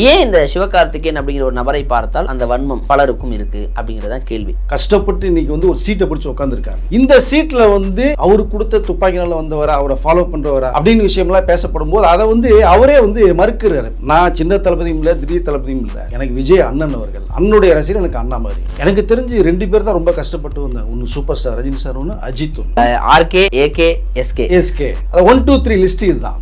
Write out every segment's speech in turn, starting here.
ஏன் இந்த சிவகார்த்திகேயன் அப்படிங்கிற ஒரு நபரை பார்த்தால் அந்த வன்மம் பலருக்கும் இருக்கு அப்படிங்கறதான் கேள்வி. கஷ்டப்பட்டு இன்னைக்கு வந்து ஒரு சீட்டை பிடிச்சி உட்காந்துருக்காரு இந்த சீட்ல வந்து அவரு கொடுத்த துப்பாக்கினால வந்தவரா அவரை ஃபாலோ பண்றவரா அப்படின்னு விஷயம்லாம் பேசப்படும் போது அதை வந்து அவரே வந்து மறுக்கிறாரு. நான் சின்ன தளபதியும் இல்லை திடீர் தளபதியும் இல்லை. எனக்கு விஜய் அண்ணன் அவர்கள் அண்ணனுடைய ரசிகர் எனக்கு அண்ணா மாதிரி. எனக்கு தெரிஞ்சு ரெண்டு பேர் தான் ரொம்ப கஷ்டப்பட்டு வந்தேன் ஒன்று சூப்பர் ஸ்டார் ரஜினி சார் ஒன்று அஜித் ஒன்று R K A K S K S K one two three list இதுதான்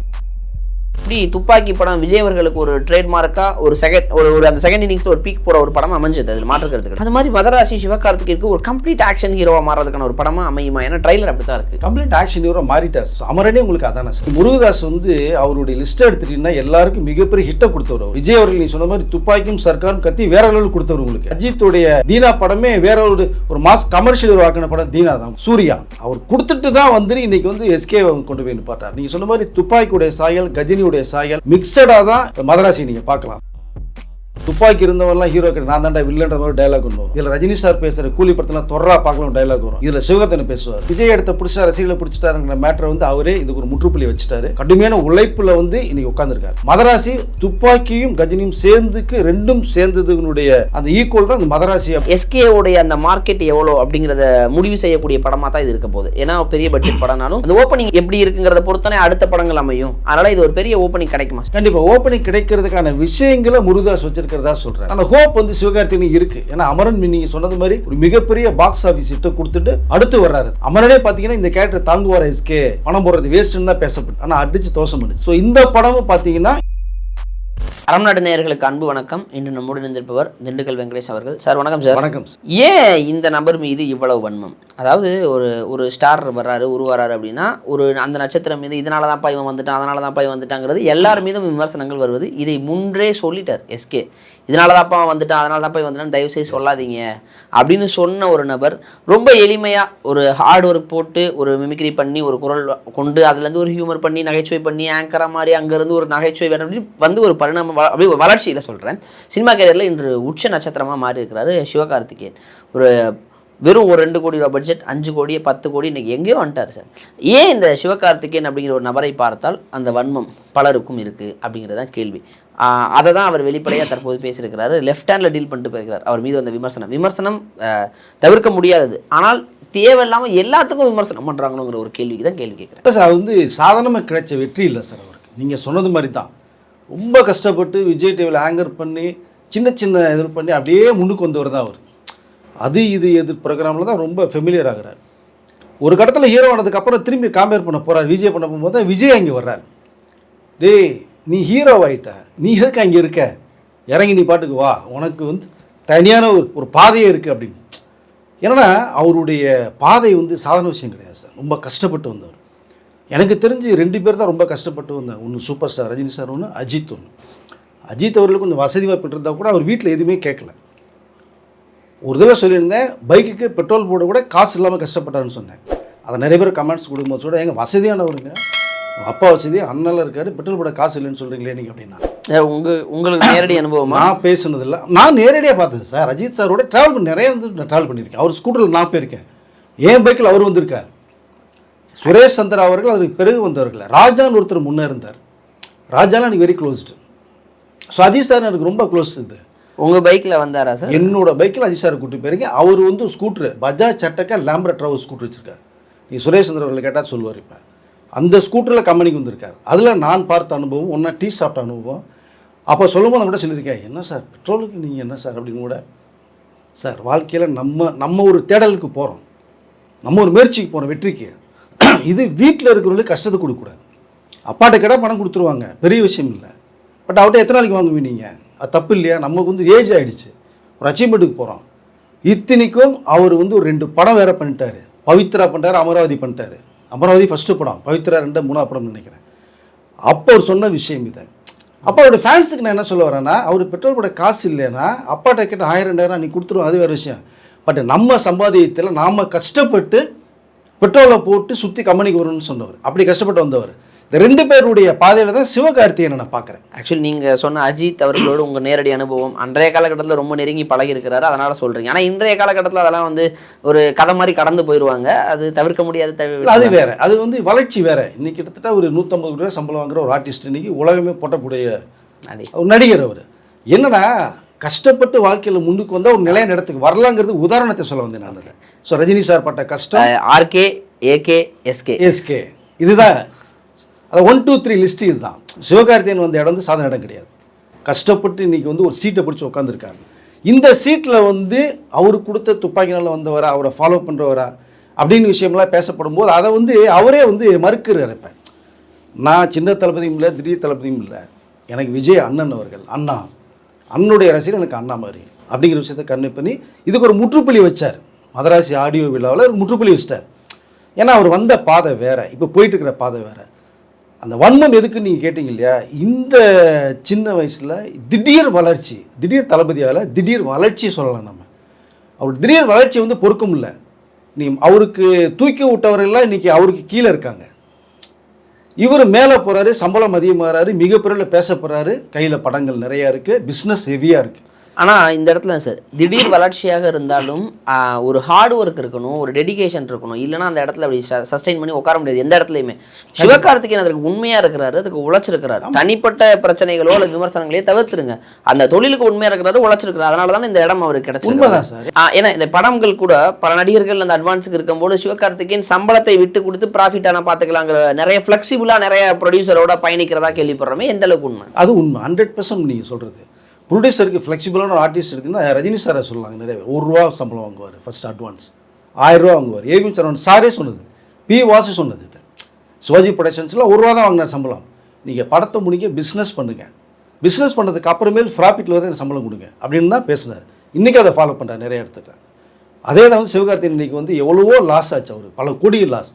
இப்படி துப்பாக்கி படம் விஜய் அவர்களுக்கு ஒரு ட்ரேட்மார்க்காக ஒரு செகண்ட் ஒரு ஒரு அந்த செகண்ட் இன்னிங்ஸில் ஒரு பீக் போகிற ஒரு படம் அமைஞ்சது. அதில் மாற்றுக்கிறதுக்கு அது மாதிரி மதராசி சிவகார்த்திகேயனுக்கு ஒரு கம்ப்ளீட் ஆக்ஷன் ஹீரோவாக மாறதுக்கான ஒரு படமா அமையுமா? ஏன்னா ட்ரைலர் அப்படித்தான் இருக்குது கம்ப்ளீட் ஆக்ஷன் ஹீரோ மாறிட்டார். அமரனே உங்களுக்கு அதான சார். முருகதாஸ் வந்து அவருடைய லிஸ்ட் எடுத்துட்டீங்கன்னா எல்லாருக்கும் மிகப்பெரிய ஹிட்டை கொடுத்தவர் விஜய் அவர்கள் நீ சொன்ன மாதிரி துப்பாக்கியும் சர்க்காரும் கத்தி வேற லெவலுக்கு கொடுத்தவர் உங்களுக்கு. அஜித்துடைய தீனா படமே வேற ஒரு ஒரு மாஸ் கமர்ஷியல் உருவாக்கின படம் தீனா தான். சூர்யா. அவர் கொடுத்துட்டு தான் வந்து இன்னைக்கு வந்து எஸ்கே கொண்டு போய் நிப்பாட்டார். நீங்க சொன்ன மாதிரி துப்பாக்கியுடைய சாயல் கஜினியுடைய சாயல் மிக்சடாக தான் இந்த மதராசி நீங்க பார்க்கலாம். துப்பாக்கி இருந்தவன்லாம் ஹீரோ கிட்ட நான் தாண்டா வில்லன்ற மாதிரி டைலாக் வரும் இதுல ரஜினி சார் பேசுற கூலி படத்துல தொர்ரா பார்க்கலாம் டைலாக் வரும். இதுல சிவகத்தனை பேசுவார். விஜய் எடுத்த பிடிச்சா ரசிகர்களை பிடிச்சிட்டாருங்கிற மேட்டரை வந்து அவரே இதுக்கு ஒரு முற்றுப்புள்ளி வச்சுட்டாரு. கடுமையான உழைப்புல வந்து இன்னைக்கு உட்கார்ந்திருக்காரு. மதராசி துப்பாக்கியும் கஜினியும் சேர்ந்துக்கு ரெண்டும் சேர்ந்ததுனுடைய அந்த ஈக்குவல் தான் இந்த மதராசி எஸ்கே உடைய அந்த மார்க்கெட் எவ்வளோ அப்படிங்கிறத முடிவு செய்யக்கூடிய படமா தான் இது இருக்க போகுது. ஏன்னா பெரிய பட்ஜெட் படம்னாலும் அந்த ஓப்பனிங் எப்படி இருக்குங்கிறத பொறுத்தானே அடுத்த படங்கள் அமையும். அதனால இது ஒரு பெரிய ஓப்பனிங் கிடைக்குமா? கண்டிப்பா ஓப்பனிங் கிடைக்கிறதுக்கான விஷயங்களை முருகதாஸ் இருக்கிறதா சொல்றேன். அந்த ஹோப் வந்து சிவகார்த்திகேயனுக்கு இருக்கு. ஏன்னா அமரன் நீங்க சொன்னது மாதிரி ஒரு மிகப்பெரிய பாக்ஸ் ஆஃபீஸ் ஹிட்டை கொடுத்துட்டு அடுத்து வர்றாரு. அமரனே பாத்தீங்கன்னா இந்த கேரக்டர் தாங்குவார் எஸ்கே? பணம் போடுறது வேஸ்ட்னு தான் பேசப்பட்டு ஆனா அடிச்சு தோசம் பண்ணுச்சு ஸோ இந்த படமும் பாத்தீங்கன்னா அறம்நாடு நேயர்களுக்கு அன்பு வணக்கம். இன்று நம்முடன் இருந்திருப்பவர் திண்டுக்கல் வெங்கடேஷ் அவர்கள். சார் வணக்கம் சார். வணக்கம் ஏன் இந்த நபர் மீது இவ்வளவு வன்மம்? அதாவது ஒரு ஒரு ஸ்டார் வர்றாரு உருவாராரு அப்படின்னா ஒரு அந்த நட்சத்திரம் மீது இதனால தான்ப்பா இவன் வந்துட்டான் அதனால தான்ப்பா இவன் வந்துட்டாங்கிறது எல்லார் மீதும் விமர்சனங்கள் வருவது. இதை முன்றே சொல்லிட்டார் எஸ்கே இதனால தான்ப்பா வந்துட்டான் அதனால தான்ப்பா இவன் வந்துட்டான் தயவு செய்து சொல்லாதீங்க. அப்படின்னு சொன்ன ஒரு நபர் ரொம்ப எளிமையாக ஒரு ஹார்ட் ஒர்க் போட்டு ஒரு மிமிக்ரி பண்ணி ஒரு குரல் கொண்டு அதுலேருந்து ஒரு ஹியூமர் பண்ணி நகைச்சுவை பண்ணி ஆங்கராக மாதிரி அங்கேருந்து ஒரு நகைச்சுவை வேணும் வந்து ஒரு பரிணாம ஒரு வளர்ச்சியில் சொல்கிறேன் சினிமா கேரியரில் இன்று உச்ச நட்சத்திரமாக மாறி இருக்கிறாரு சிவகார்த்திகேயன். ஒரு வெறும் ஒரு ரெண்டு கோடி ரூபா பட்ஜெட் அஞ்சு கோடி பத்து கோடி இன்னைக்கு எங்கேயோ வந்துட்டார் சார். ஏன் இந்த சிவகார்த்திகேயன் அப்படிங்கிற ஒரு நபரை பார்த்தால் அந்த வன்மம் பலருக்கும் இருக்குது அப்படிங்கிறதான் கேள்வி. அதை தான் அவர் வெளிப்படையாக தற்போது பேசியிருக்கிறாரு. லெஃப்ட் ஹேண்டில் டீல் பண்ணிட்டு போயிருக்கிறார். அவர் மீது வந்த விமர்சனம். விமர்சனம் தவிர்க்க முடியாதது. ஆனால் தேவையில்லாமல் எல்லாத்துக்கும் விமர்சனம் பண்ணுறாங்கங்கிற ஒரு கேள்விக்கு தான் கேள்வி கேட்குறேன். சார் அது வந்து சாதாரணமாக கிடைச்ச வெற்றி இல்லை சார் அவருக்கு. நீங்கள் சொன்னது மாதிரி தான் ரொம்ப கஷ்டப்பட்டு விஜய் டிவியில் ஆங்கர் பண்ணி சின்ன சின்ன இது பண்ணி அப்படியே முன்னுக்கு வந்தவர் தான் அவர். அது இது எது ப்ரோக்ராமில் தான் ரொம்ப ஃபெமிலியர் ஆகிறார். ஒரு கட்டத்தில் ஹீரோ ஆனதுக்கப்புறம் திரும்பி காம்பேர் பண்ண போகிறார் விஜய் பண்ண போகும்போது தான் விஜய் அங்கே வர்றார். டேய் நீ ஹீரோ ஆகிட்ட நீ எதுக்கு அங்கே இருக்க? இறங்கி நீ பாட்டுக்கு வா. உனக்கு வந்து தனியான ஒரு ஒரு பாதையே இருக்குது அப்படின்னு. ஏன்னா அவருடைய பாதை வந்து சாதாரண விஷயம் கிடையாது சார். ரொம்ப கஷ்டப்பட்டு வந்தவர். எனக்கு தெரிஞ்சு ரெண்டு பேர் தான் ரொம்ப கஷ்டப்பட்டு வந்தாங்க. ஒன்று சூப்பர் ஸ்டார் ரஜினி சார் ஒன்று அஜித் ஒன்று அஜித் அவர்களுக்கு கொஞ்சம் வசதி வாய்ப்பு இருந்தால் கூட அவர் வீட்டில் எதுவுமே கேட்கல ஒரு தடவை சொல்லியிருந்தேன் பைக்குக்கு பெட்ரோல் போட கூட காசு இல்லாமல் கஷ்டப்பட்டாருன்னு சொன்னேன். அதை நிறைய பேர் கமெண்ட்ஸ் கொடுக்கும்போது கூட எங்கள் வசதியானவருங்க. அப்பா வசதி அண்ணெல்லாம் இருக்காரு பெட்ரோல் போட காசு இல்லைன்னு சொல்கிறீங்களே நீங்கள் அப்படின்னா. சார் உங்க உங்களுக்கு நேரடி அனுபவமா? நான் பேசுனதில்ல. நான் நேரடியாக பார்த்தது சார். அஜித் சாரோட ட்ராவல் பண்ணி நிறைய வந்து நான் ட்ராவல் பண்ணியிருக்கேன். அவர் ஸ்கூட்டரில் நான் போயிருக்கேன். என் பைக்கில் அவர் வந்திருக்கார். சுரேஷ் சந்திரா அவர்கள் அதுக்கு பிறகு வந்தவர்கள் ராஜான்னு ஒருத்தர் முன்னே இருந்தார். ராஜாலாம் எனக்கு very closed so Ajith sir எனக்கு ரொம்ப க்ளோஸ் இது. உங்க பைக்ல வந்தாரா சார்? என்னோட பைக்கில் அஜித் சார் கூட்டி போயிருக்கேன் அவர் வந்து ஸ்கூட்ரு பஜாஜ் சட்டக்கா லேம்பர் ட்ராவல் ஸ்கூட்டர் வச்சிருக்காரு. நீ சுரேஷ் சந்திர அவர்களை கேட்டால் சொல்லுவார் இப்போ. அந்த ஸ்கூட்டரில் கம்பெனிக்கு வந்திருக்கார். அதில் நான் பார்த்த அனுபவம் ஒன்றா டீ சாப்பிட்ட அனுபவம். அப்போ சொல்லும்போது கூட சொல்லியிருக்கேன் என்ன சார் பெட்ரோலுக்கு நீங்கள் என்ன சார்? அப்படின்னு கூட. சார் வாழ்க்கையில் நம்ம நம்ம ஒரு தேடலுக்கு போகிறோம் நம்ம ஒரு முயற்சிக்கு போகிறோம் வெற்றிக்கு. இது வீட்டில் இருக்கிறவங்களுக்கு கஷ்டத்தை கொடுக்கக்கூடாது. அப்பாட்ட கேட்டால் பணம் கொடுத்துருவாங்க பெரிய விஷயம் இல்லை. பட் அவர்கிட்ட எத்தனை நாளைக்கு வாங்குவீங்க நீங்கள் அது தப்பு இல்லையா? நமக்கு வந்து ஏஜ் ஆகிடுச்சு ஒரு அச்சீவ்மெண்ட்டுக்கு போகிறோம் இத்தனைக்கும் அவர் வந்து ஒரு ரெண்டு படம் வேறு பண்ணிட்டாரு. பவித்ரா பண்ணிட்டார் அமராவதி பண்ணிட்டார். அமராவதி ஃபஸ்ட்டு படம். பவித்ரா ரெண்டு மூணாவது படம்னு நினைக்கிறேன். அப்போ அவர் சொன்ன விஷயம் இது. அப்போ அவருடைய ஃபேன்ஸுக்கு நான் என்ன சொல்ல வரேன்னா அவர் பெட்ரோல் போட காசு இல்லைன்னா அப்பாட்ட கேட்ட ஆயிரம் ரெண்டாயிரம் நீ கொடுத்துருவோம் அது வேறு விஷயம். பட் நம்ம சம்பாதியத்தில் நாம் கஷ்டப்பட்டு பெட்ரோலை போட்டு சுற்றி கம்பெனிக்கு வரணும்னு சொன்னவர். அப்படி கஷ்டப்பட்டு வந்தவர். இந்த ரெண்டு பேருடைய பாதையில் தான் சிவகார்த்திகேயனை நான் பார்க்குறேன். ஆக்சுவலி நீங்க சொன்ன அஜித் அவர்களோட உங்க நேரடி அனுபவம் அன்றைய காலகட்டத்தில் ரொம்ப நெருங்கி பழகி இருக்கிறாரு அதனால சொல்றீங்க. ஆனா இன்றைய காலகட்டத்தில் அதெல்லாம் வந்து ஒரு கதை மாதிரி கடந்து போயிடுவாங்க அது தவிர்க்க முடியாது இல்ல, அது வேற. அது வந்து வளர்ச்சி வேற. இன்னைக்கு கிட்டத்தட்ட ஒரு நூற்றம்பது ரூபாய் சம்பளம் வாங்குற ஒரு ஆர்டிஸ்ட் இன்னைக்கு உலகமே போட்டக்கூடிய. ஒரு நடிகர் அவர். என்னன்னா கஷ்டப்பட்டு வாழ்க்கையில் முன்னுக்கு வந்தால் ஒரு நிலையான இடத்துக்கு வரலாங்கிறது உதாரணத்தை சொல்ல வந்தேன் நான் ஸோ ரஜினி சார் பட்ட கஷ்டம். ஆர்கே ஏகே எஸ்கே எஸ்கே இதுதான் அது ஒன் டூ த்ரீ லிஸ்ட் இதுதான். சிவகார்த்தியன் வந்த இடம் வந்து சாதனை இடம் கிடையாது. கஷ்டப்பட்டு இன்னைக்கு வந்து ஒரு சீட்டை பிடிச்சி உட்காந்துருக்காரு இந்த சீட்டில் வந்து அவர் கொடுத்த துப்பாக்கினால் வந்தவரா அவரை ஃபாலோ பண்ணுறவரா அப்படின்னு விஷயம்லாம் பேசப்படும் போது அதை வந்து அவரே வந்து மறுக்கிறார் இப்போ. நான் சின்ன தளபதியும் இல்லை திடீர் தளபதியும் இல்லை. எனக்கு விஜய் அண்ணன் அவர்கள் அண்ணா. அண்ணனுடைய ரசிகர் எனக்கு அண்ணா மாதிரி அப்படிங்கிற விஷயத்தை கண்ணு பண்ணி இதுக்கு ஒரு முற்றுப்புள்ளி வச்சார். மதராசி ஆடியோ விழாவில் ஒரு முற்றுப்புள்ளி வச்சிட்டார். ஏன்னா அவர் வந்த பாதை வேறு இப்போ போயிட்டுருக்கிற பாதை வேறு. அந்த வன்மம் எதுக்குன்னு நீங்கள் கேட்டிங்க இல்லையா? இந்த சின்ன வயசில் திடீர் வளர்ச்சி திடீர் தளபதியால் திடீர் வளர்ச்சி சொல்லலாம் நம்ம. அவர் திடீர் வளர்ச்சி வந்து பொறுக்க முடியல நீ அவருக்கு தூக்கி விட்டவரெல்லாம் இன்னைக்கு அவருக்கு கீழே இருக்காங்க. இவர் மேலே போகிறாரு சம்பளம் அதிகமாகறாரு மிகப்பெரிய பேச போகிறாரு கையில் படங்கள் நிறையா இருக்குது பிஸ்னஸ் ஹெவியாக இருக்குது ஆனா இந்த இடத்துல சார் திடீர் வளர்ச்சியாக இருந்தாலும் ஒரு ஹார்ட் ஒர்க் இருக்கணும் ஒரு டெடிகேஷன் இருக்கணும். இல்லைன்னா அந்த இடத்துல அப்படி சஸ்டைன் பண்ணி உட்கார முடியாது எந்த இடத்துலையுமே. சிவகார்த்திகேயன் அதுக்கு உண்மையா இருக்கிறாரு அதுக்கு உழைச்சிருக்கிறாரு. தனிப்பட்ட பிரச்சனைகளோ அல்லது விமர்சனங்களையோ தவிர்த்துருங்க. அந்த தொழிலுக்கு உண்மையா இருக்கிறாரு உழைச்சிருக்கிறாரு. அதனால தான் இந்த இடம் அவருக்கு கிடைச்சிருக்கு. ஏன்னா இந்த படங்கள் கூட பல நடிகர்கள் அந்த அட்வான்ஸுக்கு இருக்கும்போது சிவகார்த்திகேயன் சம்பளத்தை விட்டு கொடுத்து ப்ராஃபிட் ஆனா பார்த்துக்கலாங்கிற நிறைய ஃப்ளெக்சிபிளா நிறைய ப்ரொடியூசரோட பயணிக்கிறதா கேள்விப்படுறோமே எந்த அளவுக்கு உண்மை? அது உண்மை. ஹண்ட்ரட் பர்சன்ட் நீங்கள் சொல்கிறது ப்ரொடியூசருக்கு ஃப்ளெக்சிபிளான ஒரு ஆர்டிஸ்ட் இருக்குன்னா ரஜினி சாரை சொல்லலாங்க நிறைய ஒரு ரூபா சம்பளம் வாங்குவார் ஃபர்ஸ்ட் அட்வான்ஸ் ஆயிரரூவா வாங்குவார். ஏவிஎம் சரவணன் சாரே சொன்னது. பி வாசு சொன்னது இது. சிவாஜி ப்ரொடக்ஷன்ஸில் ஒரு ரூபா தான் வாங்கினார் சம்பளம். நீங்கள் படத்தை முடிக்க பிஸ்னஸ் பண்ணுங்கள் பிஸ்னஸ் பண்ணுறதுக்கு அப்புறமேல் ப்ராஃபிட்டில் வர எனக்கு சம்பளம் கொடுங்க. அப்படின்னு தான் பேசினார். இன்றைக்கி அதை ஃபாலோ பண்ணுறார் நிறைய இடத்துல. அதே தான் வந்து சிவகார்த்திகேயன் இன்னைக்கு வந்து எவ்வளவோ லாஸ் ஆச்சு அவர். பல கோடி லாஸ்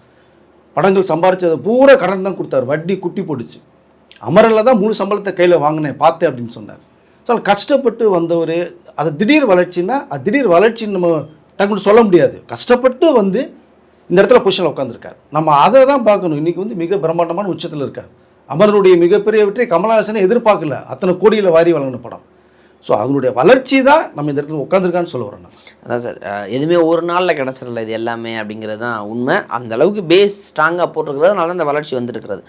படங்கள் சம்பாரிச்சதை பூரா கடன் தான் கொடுத்தாரு. வட்டி குட்டி போட்டுச்சு. அமரனில் தான் முழு சம்பளத்தை கையில் வாங்கினேன் பார்த்தேன் அப்படின்னு சொன்னார். ஸோ கஷ்டப்பட்டு வந்தவர் அது திடீர் வளர்ச்சின்னா அது திடீர் வளர்ச்சின்னு நம்ம டக்குன்னு சொல்ல முடியாது. கஷ்டப்பட்டு வந்து இந்த இடத்துல பொசிஷனில் உட்காந்துருக்கார் நம்ம அதை தான் பார்க்கணும். இன்றைக்கி வந்து மிக பிரம்மாண்டமான உச்சத்தில் இருக்கார். அமரனுடைய மிகப்பெரிய வெற்றி கமலஹாசனை எதிர்பார்க்கல. அத்தனை கோடியில் வாரி வழங்கின படம். ஸோ அதனுடைய வளர்ச்சி தான் நம்ம இந்த இடத்துல உட்காந்துருக்கான்னு சொல்ல வரேன் அதான் சார். எதுவுமே ஒரு நாளில் கிடச்சிடல இது எல்லாமே அப்படிங்கிறது தான் உண்மை. அந்த அளவுக்கு பேஸ் ஸ்ட்ராங்காக போட்டிருக்கிறதுனால அந்த வளர்ச்சி வந்துருக்கிறது.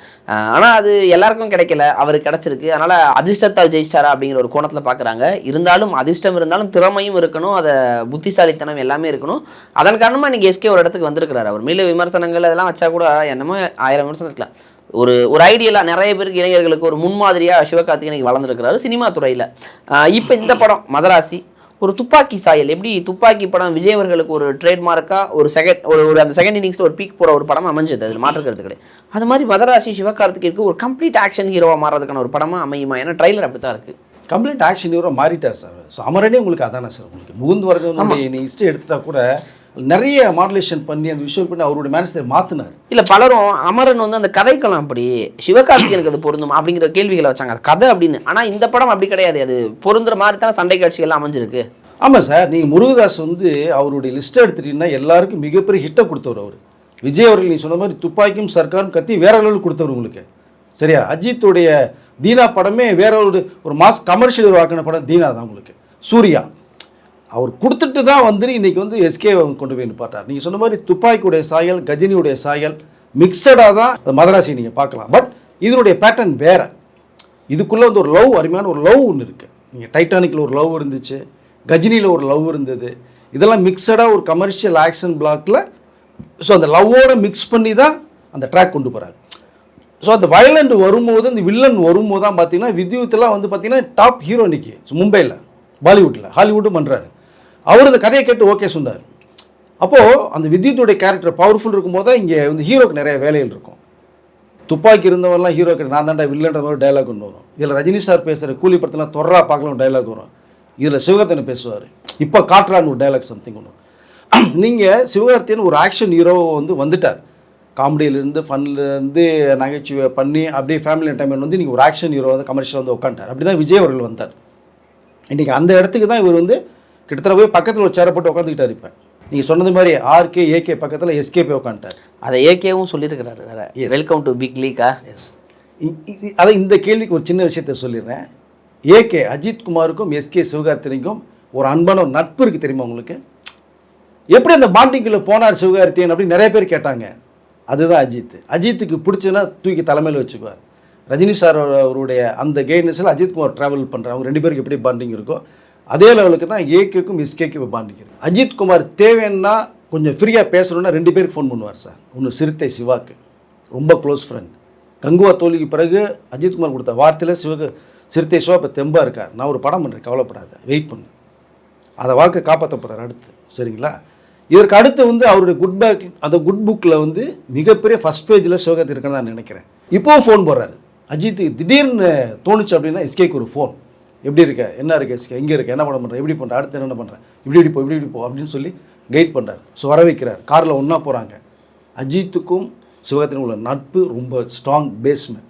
ஆனால் அது எல்லாருக்கும் கிடைக்கல. அவருக்கு கிடச்சிருக்கு. அதனால் அதிர்ஷ்டத்தால் ஜெயிச்சிட்டாரா அப்படிங்கிற ஒரு கோணத்தில் பார்க்குறாங்க இருந்தாலும் அதிர்ஷ்டம் இருந்தாலும் திறமையும் இருக்கணும். அதை புத்திசாலித்தனம் எல்லாமே இருக்கணும். அதன் காரணமாக இன்றைக்கி எஸ்கே ஒரு இடத்துக்கு வந்திருக்கிறார் அவர். மேலே விமர்சனங்கள் அதெல்லாம் வச்சா கூட என்னமோ ஆயிரம் விமர்சனம் இருக்கலாம். ஒரு ஒரு ஐடியலாக நிறைய பேருக்கு இளைஞர்களுக்கு ஒரு முன்மாதிரியாக சிவகார்த்திகேயன் வளர்ந்துருக்கிறாரு சினிமா துறையில். இப்போ இந்த படம் மதராசி ஒரு துப்பாக்கி சாயல். எப்படி துப்பாக்கி படம் விஜய் அவர்களுக்கு ஒரு ட்ரேட்மார்க்காக ஒரு செகண்ட் ஒரு ஒரு அந்த செகண்ட் இன்னிங்ஸில் ஒரு பீக் போகிற ஒரு படம் அமைஞ்சது. அதில் மாற்றுக்கிறது கிடையாது. அது மாதிரி மதராசி சிவகார்த்திகேயனுக்கு ஒரு கம்ப்ளீட் ஆக்ஷன் ஹீரோவாக மாறதுக்கான ஒரு படமாக அமையுமா? ஏன்னா ட்ரைலர் அப்படி தான் இருக்குது கம்ப்ளீட் ஆக்ஷன் ஹீரோ மாறிட்டார் சார். ஸோ அமரனே உங்களுக்கு அதானே சார். உங்களுக்கு முகுந்து வரதனுடைய நீ ஹிஸ்ட்ரி எடுத்துட்டா கூட நிறைய மாடுலேஷன் பண்ணி அந்த விஷுவல் பண்ணி அவருடைய மேனேஜர் மாற்றினார் இல்லை பலரும் அமரன் வந்து அந்த கதைக்களம் அப்படி சிவகார்த்திகேயனுக்கு அது பொருந்தும் அப்படிங்கிற கேள்விகளை வச்சாங்க. அது கதை அப்படின்னு. ஆனால் இந்த படம் அப்படி கிடையாது. அது பொருந்துற மாதிரி தான் சண்டை காட்சிகள்லாம் அமைஞ்சிருக்கு. ஆமாம் சார் நீங்கள் முருகதாஸ் வந்து அவருடைய லிஸ்ட்டை எடுத்துட்டீங்கன்னா எல்லாருக்கும் மிகப்பெரிய ஹிட்டை கொடுத்தவர் அவர். விஜய் அவர்கள் நீ சொன்ன மாதிரி துப்பாக்கியும் சர்க்காரும் கத்தி வேற லெவலுக்கு கொடுத்தவர் உங்களுக்கு. சரியா? அஜித்துடைய தீனா படமே வேற ஒரு ஒரு மாஸ் கமர்ஷியல் உருவாக்கின படம் தீனா தான் உங்களுக்கு. சூர்யா. அவர் கொடுத்துட்டு தான் வந்து இன்றைக்கி வந்து எஸ்கே கொண்டு போய் நிப்பாட்டார். நீங்கள் சொன்ன மாதிரி துப்பாக்கியுடைய சாயல் கஜினியுடைய சாயல் மிக்சடாக தான் அந்த மதராசி நீங்கள் பார்க்கலாம். பட் இதனுடைய பேட்டர்ன் வேறு. இதுக்குள்ளே வந்து ஒரு லவ் அருமையான ஒரு லவ் ஒன்று இருக்குது நீங்கள் டைட்டானிக்கில் ஒரு லவ் இருந்துச்சு கஜினியில் ஒரு லவ் இருந்தது. இதெல்லாம் மிக்சடாக ஒரு கமர்ஷியல் ஆக்ஷன் பிளாக்ல ஸோ அந்த லவ்வோடு மிக்ஸ் பண்ணி தான் அந்த ட்ராக் கொண்டு போகிறாரு ஸோ அந்த வயலண்ட் வரும்போது இந்த வில்லன் வரும்போது தான் பார்த்தீங்கன்னா வித்யுத்தெல்லாம் வந்து பார்த்தீங்கன்னா டாப் ஹீரோ இன்னைக்கு. மும்பையில் பாலிவுட்டில் ஹாலிவுட்டும் பண்ணுறாரு அவர் அந்த கதையை கேட்டு ஓகே சொன்னார். அப்போது அந்த வித்யுத்துடைய கேரக்டர் பவர்ஃபுல் இருக்கும்போது தான் இங்கே வந்து ஹீரோக்கு நிறைய வேலைகள் இருக்கும். துப்பாக்கி இருந்தவரெல்லாம் ஹீரோ கிட்ட நான் தாண்டா வில்லன்ற மாதிரி டைலாக் ஒன்று வரும். இதில் ரஜினி சார் பேசுகிற கூலி படத்தெல்லாம் தொடரா பார்க்கலாம் டைலாக் வரும். இதில் சிவகார்த்தியன் பேசுவார். இப்போ காட்டுறான்னு ஒரு டைலாக் சம்திங் ஒன்று நீங்கள் சிவகார்த்தியன் ஒரு ஆக்ஷன் ஹீரோ வந்து வந்துட்டார். காமெடியிலேருந்து ஃபன்லேருந்து நகைச்சுவை பண்ணி அப்படியே ஃபேமிலி என்டர்டைன்மெண்ட் வந்து நீங்கள் ஒரு ஆக்ஷன் ஹீரோ வந்து கமர்ஷியல் வந்து உட்காந்துட்டார் அப்படி தான் விஜய் அவர்கள் வந்தார். இன்றைக்கி அந்த இடத்துக்கு தான் இவர் வந்து கிட்டத்தட்ட போய் பக்கத்தில் ஒரு சேரை போட்டு உட்காந்துக்கிட்டார் இப்போ. நீங்கள் சொன்னது மாதிரி ஆர்கே ஏகே பக்கத்தில் எஸ்கே போய் உட்காந்துட்டார் அதை ஏகேவும் சொல்லியிருக்கிறாரு வேற. வெல்கம் டு பிக் லீக்கா எஸ் அதை இந்த கேள்விக்கு ஒரு சின்ன விஷயத்த சொல்லிடுறேன். ஏகே அஜித் குமாருக்கும் எஸ்கே சிவகார்த்தினிக்கும் ஒரு அன்பான ஒரு நட்பு இருக்குது தெரியுமா உங்களுக்கு? எப்படி அந்த பாண்டிங்குள்ளே போனார் சிவகார்த்தியன் அப்படின்னு நிறைய பேர் கேட்டாங்க. அதுதான் அஜித். அஜித்துக்கு பிடிச்சதுன்னா தூக்கி தலைமையில் வச்சுக்குவார். ரஜினி சார் அவருடைய அந்த கெய்னஸில் அஜித்குமார் ட்ராவல் பண்ணுறாங்க அவங்க ரெண்டு பேருக்கு எப்படி பாண்டிங் இருக்கோ அதே லெவலுக்கு தான் ஏகேக்கும் எஸ்கேக்கும் பாண்டிக்கிறேன். அஜித் அஜித்குமார் தேவைன்னா கொஞ்சம் ஃப்ரீயாக பேசணுன்னா ரெண்டு பேருக்கு ஃபோன் பண்ணுவார் சார். ஒன்று சிறுத்தை சிவாக்கு ரொம்ப க்ளோஸ் ஃப்ரெண்ட் கங்குவா தோல்விக்கு பிறகு அஜித்குமார் கொடுத்த வார்த்தையில் சிவக்கு சிறுத்தை சிவா இப்போ தெம்பா இருக்கார். நான் ஒரு படம் பண்ணுறேன் கவலைப்படாத வெயிட் பண்ணு. அதை வாக்கை காப்பாற்ற போகிறார் அடுத்து சரிங்களா? இதற்கு அடுத்து வந்து அவருடைய குட் பேக் அந்த குட் புக்கில் வந்து மிகப்பெரிய ஃபஸ்ட் பேஜில் சிவகார்த்தி இருக்குன்னு நான் நினைக்கிறேன். இப்போவும் ஃபோன் போடுறாரு. அஜித்துக்கு திடீர்னு தோணுச்சு அப்படின்னா எஸ்கேக்கு ஒரு ஃபோன் எப்படி இருக்க? என்ன இருக்க? எங்கே இருக்க? என்ன பண்ண பண்ணுற எப்படி பண்ணுற அடுத்து என்ன பண்ணுறேன் இப்படி இப்படி போ இப்படி இப்படி போ அப்படின்னு சொல்லி கைட் பண்ணுறாரு ஸோ வர வைக்கிறார். காரில் ஒன்றா போகிறாங்க அஜித்துக்கும் சிவகத்தின் உள்ள நட்பு ரொம்ப ஸ்ட்ராங் பேஸ்மெண்ட்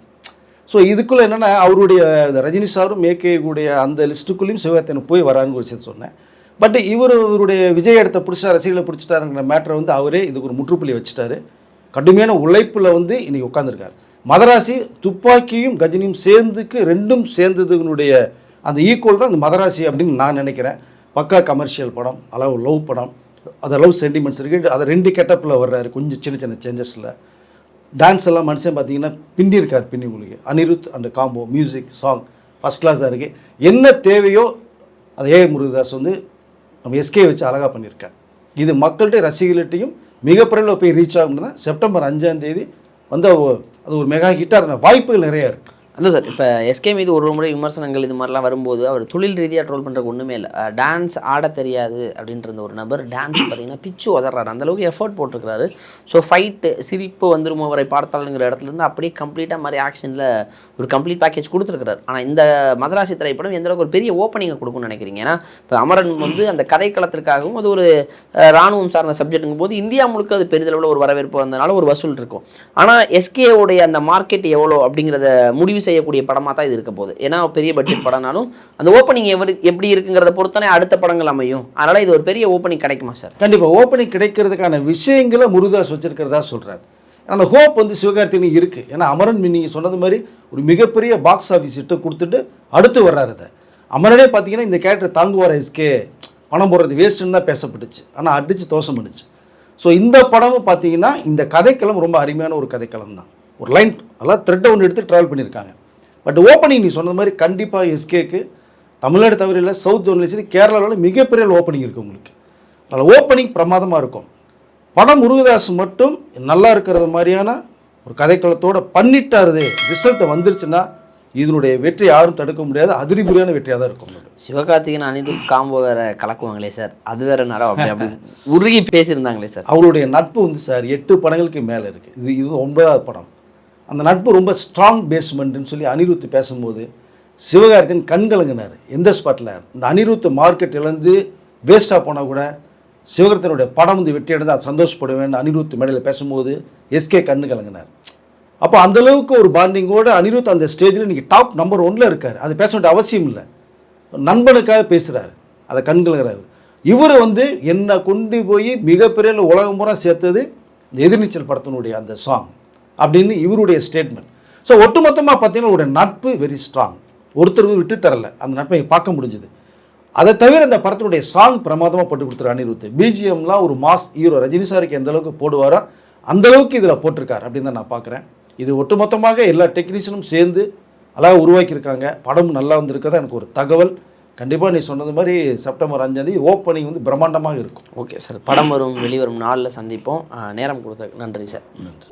ஸோ இதுக்குள்ளே என்னென்னா அவருடைய ரஜினி சாரும் மேகேயுடைய அந்த லிஸ்ட்டுக்குள்ளேயும் சிவகார்த்தியன் போய் வரான்னு ஒரு விஷயத்தை சொன்னேன். பட் இவர் இவருடைய விஜய் இடத்த பிடிச்சா ரசிகர்களை பிடிச்சிட்டாருங்கிற மேட்டரை வந்து அவரே இதுக்கு ஒரு முற்றுப்புள்ளி வச்சுட்டாரு. கடுமையான உழைப்பில் வந்து இன்னைக்கு உட்காந்துருக்கார் மதராசி துப்பாக்கியும் கஜினியும் சேர்ந்துக்கு ரெண்டும் சேர்ந்ததுனுடைய அந்த ஈக்குவல் தான் இந்த மதராசி அப்படின்னு நான் நினைக்கிறேன். பக்கா கமர்ஷியல் படம் அளவு லவ் படம். அது லவ் சென்டிமெண்ட்ஸ் இருக்குது அதை ரெண்டு கெட்டப்பில் வர்றாரு. கொஞ்சம் சின்ன சின்ன சேஞ்சஸில் டான்ஸ் எல்லாம் மனுஷன் பார்த்தீங்கன்னா பின்னி இருக்கார் பின்னி உங்களுக்கு அனிருத் அந்த காம்போ மியூசிக் சாங் ஃபஸ்ட் கிளாஸாக இருக்குது என்ன தேவையோ அதை ஏ முருகதாஸ் வந்து நம்ம எஸ்கே வச்சு அழகாக பண்ணியிருக்கார். இது மக்கள்கிட்ட ரசிகர்கள்ட்டையும் மிகப்பெரிய போய் ரீச் ஆகும்னு தான். செப்டம்பர் அஞ்சாம் தேதி வந்து அது அது ஒரு மெகா ஹிட்டாக இருந்த வாய்ப்புகள் நிறையா இருக்குது அதான் சார் இப்போ எஸ்கே மீது ஒரு முறை விமர்சனங்கள் இது மாதிரிலாம் வரும்போது அவர் தொழில் ரீதியாக ட்ரோல் பண்ணுறதுக்கு ஒன்றுமே இல்லை. டான்ஸ் ஆட தெரியாது அப்படின்ற ஒரு நபர் டான்ஸ் பார்த்தீங்கன்னா பிச்சு உதறாரு. அந்தளவுக்கு எஃபர்ட் போட்டிருக்கிறாரு. ஸோ ஃபைட்டு சிரிப்பு வந்துருமோ அவரை பார்த்தாளுங்கிற இடத்துலேருந்து அப்படியே கம்ப்ளீட்டாக மாதிரி ஆக்ஷனில் ஒரு கம்ப்ளீட் பேக்கேஜ் கொடுத்துருக்கிறார். ஆனால் இந்த மதராசி திரைப்படம் எந்த அளவுக்கு ஒரு பெரிய ஓப்பனிங்கை கொடுக்கும்னு நினைக்கிறீங்க? ஏன்னா இப்போ அமரன் வந்து அந்த கதைக்களத்திற்காகவும் அது ஒரு இராணுவம் ராணுவம் சார்ந்த சப்ஜெக்ட்டுங்கும் போது இந்தியா முழுக்க அது பெரிதளவில் ஒரு வரவேற்பு வந்தனால ஒரு வசூல் இருக்கும். ஆனால் எஸ்கேவுடைய அந்த மார்க்கெட் எவ்வளோ அப்படிங்கிறத முடிவு செய்யக்கூடிய படமாக தான் இது இருக்க போகுது. ஏன்னா பெரிய பட்ஜெட் படம்னாலும் அந்த ஓப்பனிங் எவரு எப்படி இருக்குங்கிறத பொறுத்தானே அடுத்த படங்கள் அமையும். அதனால் இது ஒரு பெரிய ஓப்பனிங் கிடைக்குமா சார் கண்டிப்பாக ஓப்பனிங் கிடைக்கிறதுக்கான விஷயங்களை முருகதாஸ் வச்சிருக்கிறதா சொல்கிறார் அந்த ஹோப் வந்து சிவகார்த்திகேயன் இருக்குது ஏன்னா அமரன் நீங்கள் சொன்னது மாதிரி ஒரு மிகப்பெரிய பாக்ஸ் ஆஃபீஸ் இட்டு கொடுத்துட்டு அடுத்து வர்றாரு அதை அமரனே பார்த்தீங்கன்னா இந்த கேரக்டர் தாங்குவார் எஸ்கே? பணம் போடுறது வேஸ்ட்டுன்னு தான் பேசப்பட்டுச்சு. ஆனால் அடித்து தோசம் பண்ணுச்சு ஸோ இந்த படமும் பார்த்தீங்கன்னா இந்த கதைக்களம் ரொம்ப அருமையான ஒரு கதைக்களம் தான். ஒரு லைன் அதாவது த்ரெட்டை ஒன்று எடுத்து ட்ராவல் பண்ணியிருக்காங்க. பட் ஓப்பனிங் நீ சொன்னது மாதிரி கண்டிப்பாக எஸ்கேக்கு தமிழ்நாடு தவிர இல்லை சவுத் ஜோன்லையும் சரி கேரளாவில் மிகப்பெரிய ஓப்பனிங் இருக்குது உங்களுக்கு. அதனால் ஓப்பனிங் பிரமாதமாக இருக்கும். படம் முருகதாஸ் மட்டும் நல்லா இருக்கிறது மாதிரியான ஒரு கதைக்களத்தோட பண்ணிட்டாருது ரிசல்ட் வந்துருச்சுன்னா இதனுடைய வெற்றி யாரும் தடுக்க முடியாது. அதிரிபுரியான வெற்றியாக தான் இருக்கும். சிவகார்த்திகேயன் அனிருத் காம்போ வேற கலக்குவாங்களே சார் அது வேற அப்படி அப்படி உருகி பேசியிருந்தாங்களே சார் அவருடைய நட்பு வந்து சார் எட்டு படங்களுக்கு மேலே இருக்குது இது இது ஒன்பதாவது படம். அந்த நட்பு ரொம்ப ஸ்ட்ராங் பேஸ்மெண்ட்னு சொல்லி அனிருத் பேசும்போது சிவகார்த்தியன் கண்கலங்கினார் எந்த ஸ்பாட்டில் இந்த அனிருத் மார்க்கெட் இழந்து வேஸ்ட்டாக போனால் கூட சிவகார்த்தினுடைய படம் வந்து வெற்றி அடைந்து அது சந்தோஷப்படுவேன் அனிருத் மேடையில் பேசும்போது எஸ்கே கண்ணு கலங்கினார். அப்போ அந்த அளவுக்கு ஒரு பாண்டிங்கோடு அனிருத் அந்த ஸ்டேஜில் இன்றைக்கி டாப் நம்பர் ஒன்ல இருக்கார். அது பேச வேண்டிய அவசியம் இல்லை. நண்பனுக்காக பேசுகிறாரு அதை கண்கலங்கிறாரு இவர் வந்து என்னை கொண்டு போய் மிகப்பெரிய உலகம் பூரா சேர்த்தது இந்த எதிர்நீச்சல் படத்தினுடைய அந்த சாங் அப்படின்னு இவருடைய ஸ்டேட்மெண்ட் ஸோ ஒட்டுமொத்தமாக பார்த்தீங்கன்னா ஒரு நட்பு வெரி ஸ்ட்ராங் ஒருத்தருக்கு விட்டு தரல. அந்த நட்பை பார்க்க முடிஞ்சுது. அதை தவிர இந்த படத்தினுடைய சாங் பிரமாதமாக போட்டு கொடுத்துரு அனிருத். பிஜிஎம்லாம் ஒரு மாஸ் ஹீரோ ரஜினி சாருக்கு எந்த அளவுக்கு போடுவாரோ அந்த அளவுக்கு இதில் போட்டிருக்கார் அப்படின்னு தான் நான் பார்க்குறேன். இது ஒட்டுமொத்தமாக எல்லா டெக்னீஷியனும் சேர்ந்து அழகாக உருவாக்கியிருக்காங்க. படம் நல்லா வந்திருக்கதா எனக்கு ஒரு தகவல். கண்டிப்பாக நீ சொன்னது மாதிரி செப்டம்பர் அஞ்சாந்தேதி ஓப்பனிங் வந்து பிரம்மாண்டமாக இருக்கும். ஓகே சார் படம் வரும் வெளிவரும் நாளில் சந்திப்போம். நேரம் கொடுத்த நன்றி சார் நன்றி.